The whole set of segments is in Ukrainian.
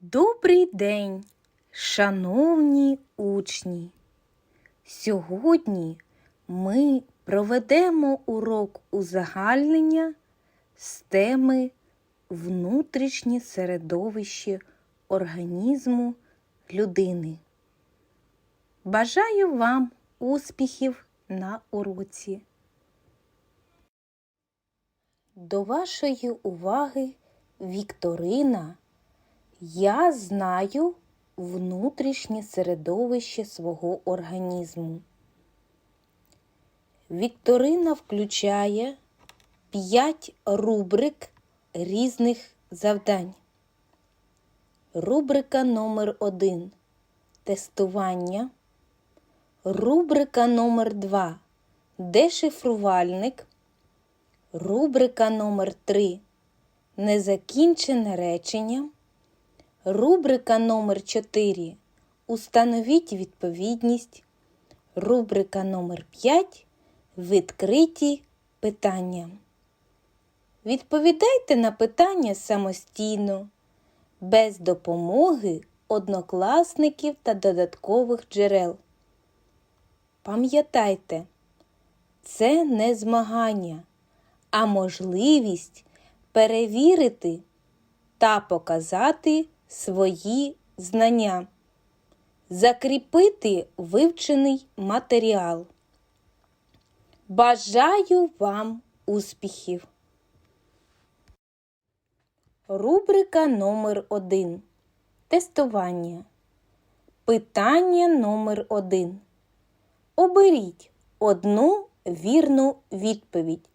Добрий день, шановні учні! Сьогодні ми проведемо урок узагальнення з теми внутрішнє середовище організму людини. Бажаю вам успіхів на уроці. До вашої уваги Вікторина. Я знаю внутрішнє середовище свого організму. Вікторина включає 5 рубрик різних завдань. Рубрика номер 1 Тестування. Рубрика номер 2 Дешифрувальник. Рубрика номер 3 Незакінчене речення. Рубрика номер 4 Установіть відповідність. Рубрика номер 5 Відкриті питання. Відповідайте на питання самостійно, без допомоги однокласників та додаткових джерел. Пам'ятайте, це не змагання, а можливість перевірити та показати свої знання, закріпити вивчений матеріал. Бажаю вам успіхів! Рубрика номер 1 Тестування. Питання номер 1 Оберіть одну вірну відповідь.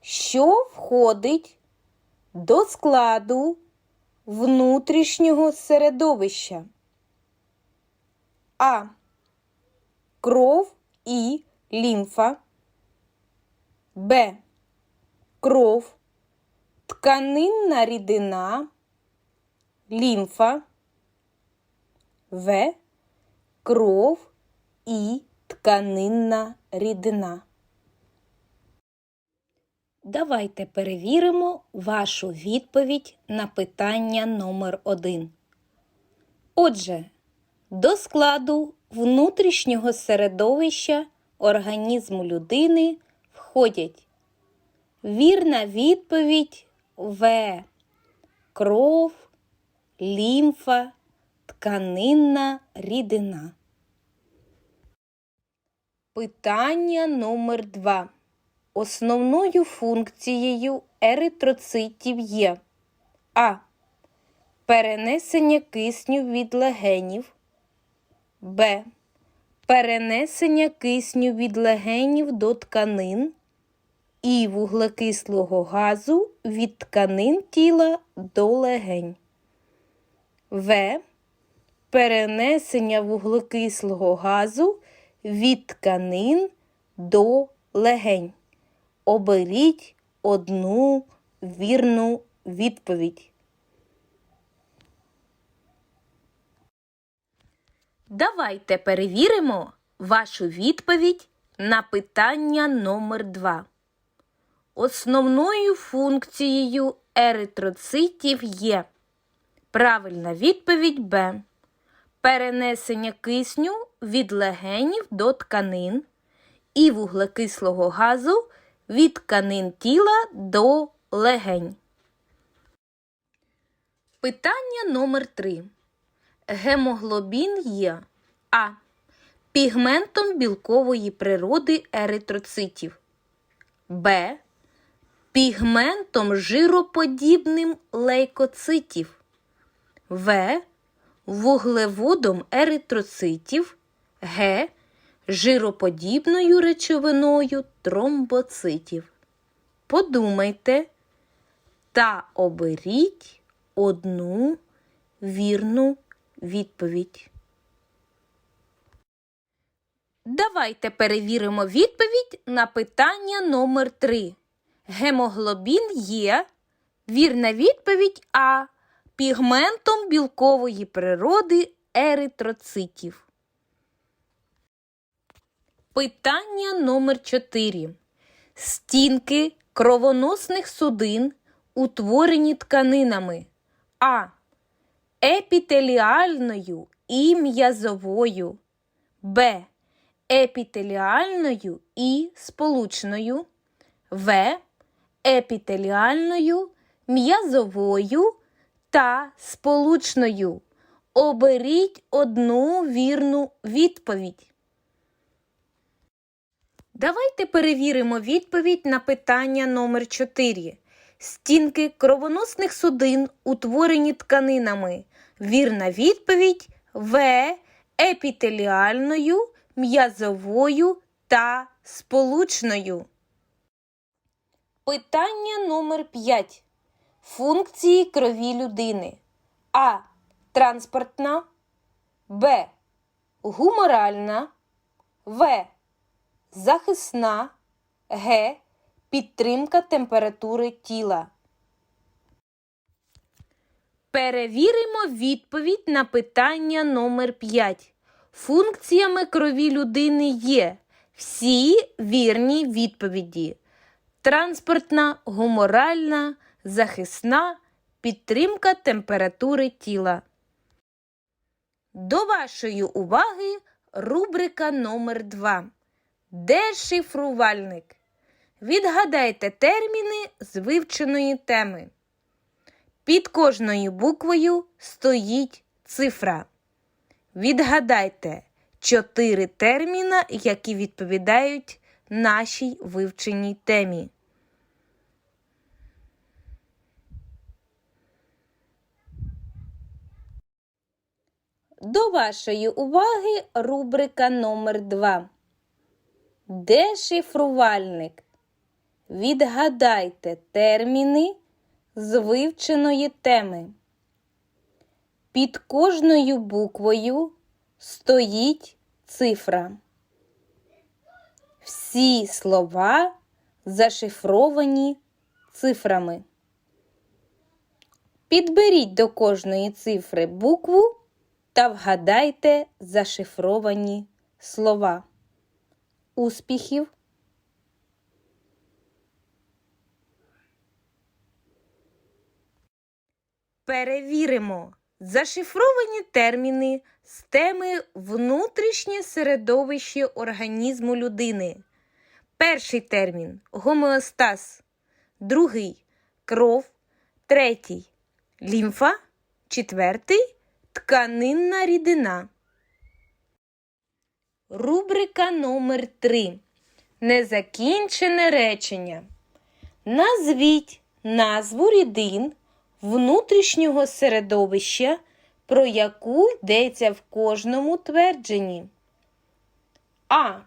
Що входить до складу внутрішнього середовища? А. Кров і лімфа. Б. Кров, тканинна рідина, лімфа. В. Кров і тканинна рідина. Давайте перевіримо вашу відповідь на питання номер 1 Отже, до складу внутрішнього середовища організму людини входять вірна відповідь В. Кров, лімфа, тканинна рідина. Питання номер 2 Основною функцією еритроцитів є А. Перенесення кисню від легенів. Б. Перенесення кисню від легенів до тканин і вуглекислого газу від тканин тіла до легень. В. Перенесення вуглекислого газу від тканин до легень. Оберіть одну вірну відповідь. Давайте перевіримо вашу відповідь на питання номер 2 Основною функцією еритроцитів є правильна відповідь Б. Перенесення кисню від легенів до тканин і вуглекислого газу від тканин тіла до легень. Питання номер 3 Гемоглобін є А. Пігментом білкової природи еритроцитів. Б. Пігментом жироподібним лейкоцитів. В. Вуглеводом еритроцитів. Г. Жироподібною речовиною тромбоцитів. Подумайте та оберіть одну вірну відповідь. Давайте перевіримо відповідь на питання номер 3 Гемоглобін є. Вірна відповідь А. Пігментом білкової природи еритроцитів. Питання номер 4 Стінки кровоносних судин утворені тканинами А. епітеліальною і м'язовою, Б. Епітеліальною і сполучною, В. Епітеліальною, м'язовою та сполучною. Оберіть одну вірну відповідь. Давайте перевіримо відповідь на питання номер 4. Стінки кровоносних судин утворені тканинами. Вірна відповідь В. Епітеліальною, м'язовою та сполучною. Питання номер 5. Функції крові людини. А. Транспортна. Б. Гуморальна. В. Захисна. Г. Підтримка температури тіла. Перевіримо відповідь на питання номер 5. Функціями крові людини є всі вірні відповіді: транспортна, гуморальна, захисна, підтримка температури тіла. До вашої уваги рубрика номер 2. Дешифрувальник. Відгадайте терміни з вивченої теми. Під кожною буквою стоїть цифра. Відгадайте чотири терміна, які відповідають нашій вивченій темі. До вашої уваги рубрика номер 2. Дешифрувальник. Відгадайте терміни з вивченої теми. Під кожною буквою стоїть цифра. Всі слова зашифровані цифрами. Підберіть до кожної цифри букву та вгадайте зашифровані слова. Успіхів! Перевіримо зашифровані терміни з теми внутрішнє середовище організму людини. Перший термін гомеостаз, другий кров, третій лімфа, четвертий тканинна рідина. Рубрика номер 3. Незакінчене речення. Назвіть назву рідин внутрішнього середовища, про яку йдеться в кожному твердженні. А.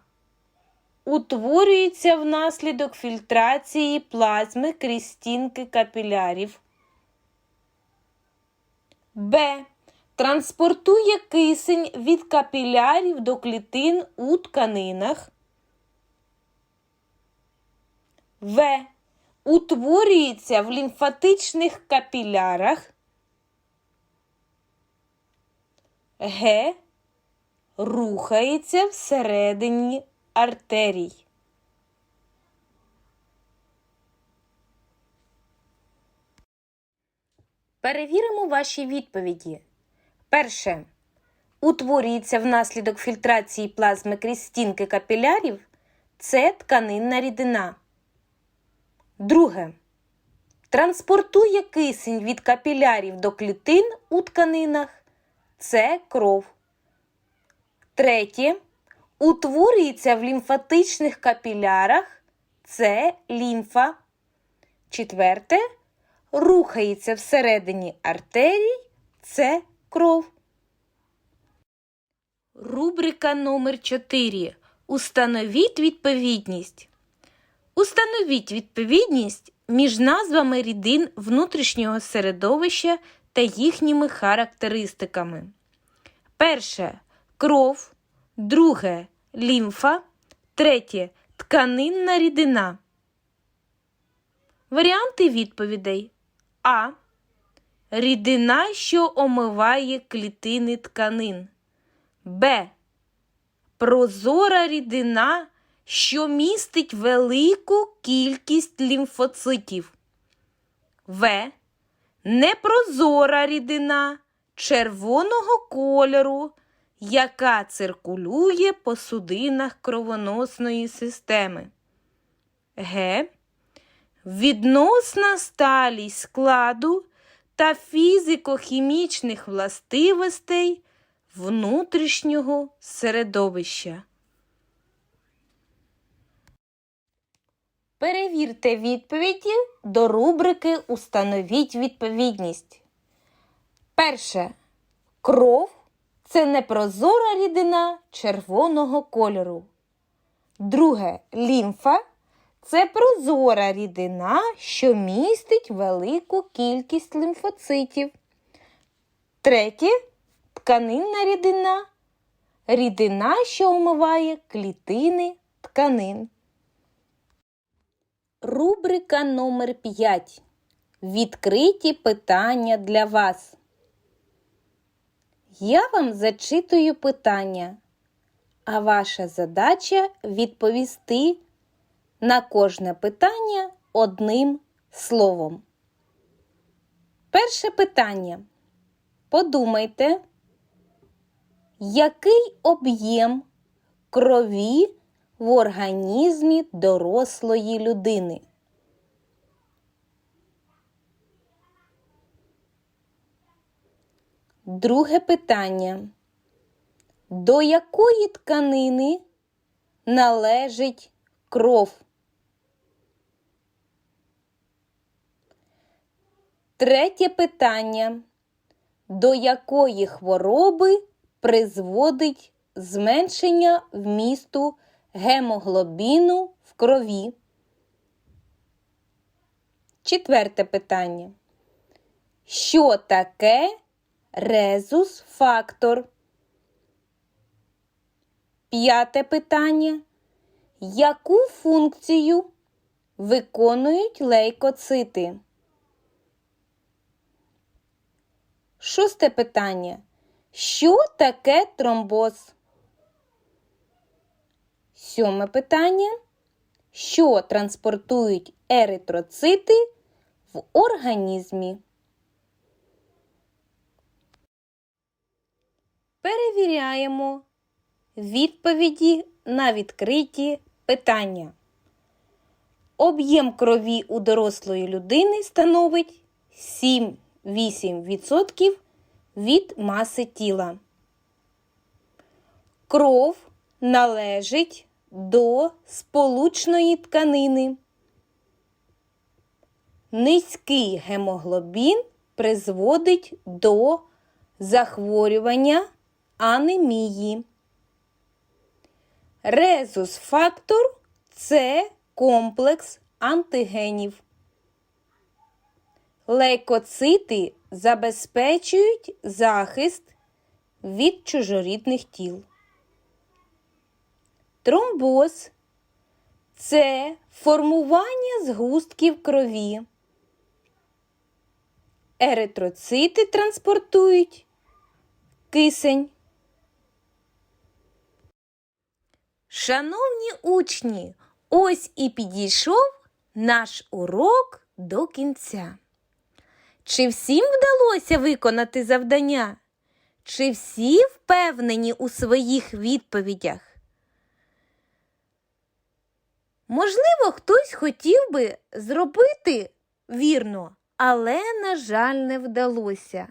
Утворюється внаслідок фільтрації плазми крізь стінки капілярів. Б. Транспортує кисень від капілярів до клітин у тканинах. В. Утворюється в лімфатичних капілярах. Г. Рухається всередині артерій. Перевіримо ваші відповіді. Перше. Утворюється внаслідок фільтрації плазми крізь стінки капілярів. Це тканинна рідина. Друге. Транспортує кисень від капілярів до клітин у тканинах. Це кров. Третє. Утворюється в лімфатичних капілярах. Це лімфа. Четверте. Рухається всередині артерій. Це кров. Рубрика номер 4. Установіть відповідність. Установіть відповідність між назвами рідин внутрішнього середовища та їхніми характеристиками. Перше кров, друге лімфа, третє тканинна рідина. Варіанти відповідей А. Рідина, що омиває клітини тканин. Б. Прозора рідина, що містить велику кількість лімфоцитів. В. Непрозора рідина, червоного кольору, яка циркулює по судинах кровоносної системи. Г. Відносна сталість складу та фізико-хімічних властивостей внутрішнього середовища. Перевірте відповіді до рубрики Установіть відповідність. Перше. Кров це непрозора рідина червоного кольору. Друге. Лімфа це прозора рідина, що містить велику кількість лимфоцитів. Третє тканинна рідина. Рідина, що омиває клітини тканин. Рубрика номер 5. Відкриті питання для вас. Я вам зачитую питання, а ваша задача відповісти на кожне питання одним словом. Перше питання. Подумайте, який об'єм крові в організмі дорослої людини? Друге питання. До якої тканини належить кров? Третє питання. До якої хвороби призводить зменшення вмісту гемоглобіну в крові? Четверте питання. Що таке резус-фактор? П'яте питання. Яку функцію виконують лейкоцити? Шосте питання. Що таке тромбоз? Сьоме питання. Що транспортують еритроцити в організмі? Перевіряємо відповіді на відкриті питання. Об'єм крові у дорослої людини становить 7-8% від маси тіла. Кров належить до сполучної тканини. Низький гемоглобін призводить до захворювання анемії. Резус-фактор це комплекс антигенів. Лейкоцити забезпечують захист від чужорідних тіл. Тромбоз це формування згустків крові. Еритроцити транспортують кисень. Шановні учні, ось і підійшов наш урок до кінця. Чи всім вдалося виконати завдання? Чи всі впевнені у своїх відповідях? Можливо, хтось хотів би зробити вірно, але, на жаль, не вдалося.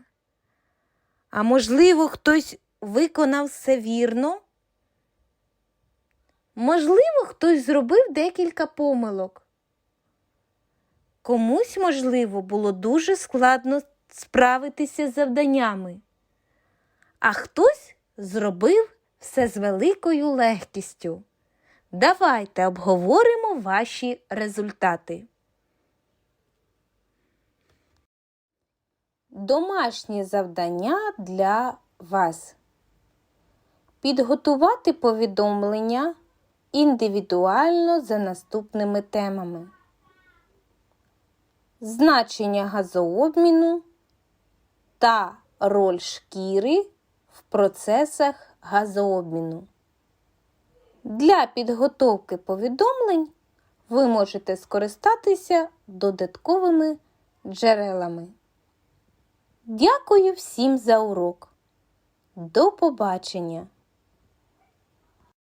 А можливо, хтось виконав все вірно? Можливо, хтось зробив декілька помилок. Комусь, можливо, було дуже складно справитися з завданнями, а хтось зробив все з великою легкістю. Давайте обговоримо ваші результати. Домашнє завдання для вас. Підготувати повідомлення індивідуально за наступними темами. Значення газообміну та роль шкіри в процесах газообміну. Для підготовки повідомлень ви можете скористатися додатковими джерелами. Дякую всім за урок. До побачення!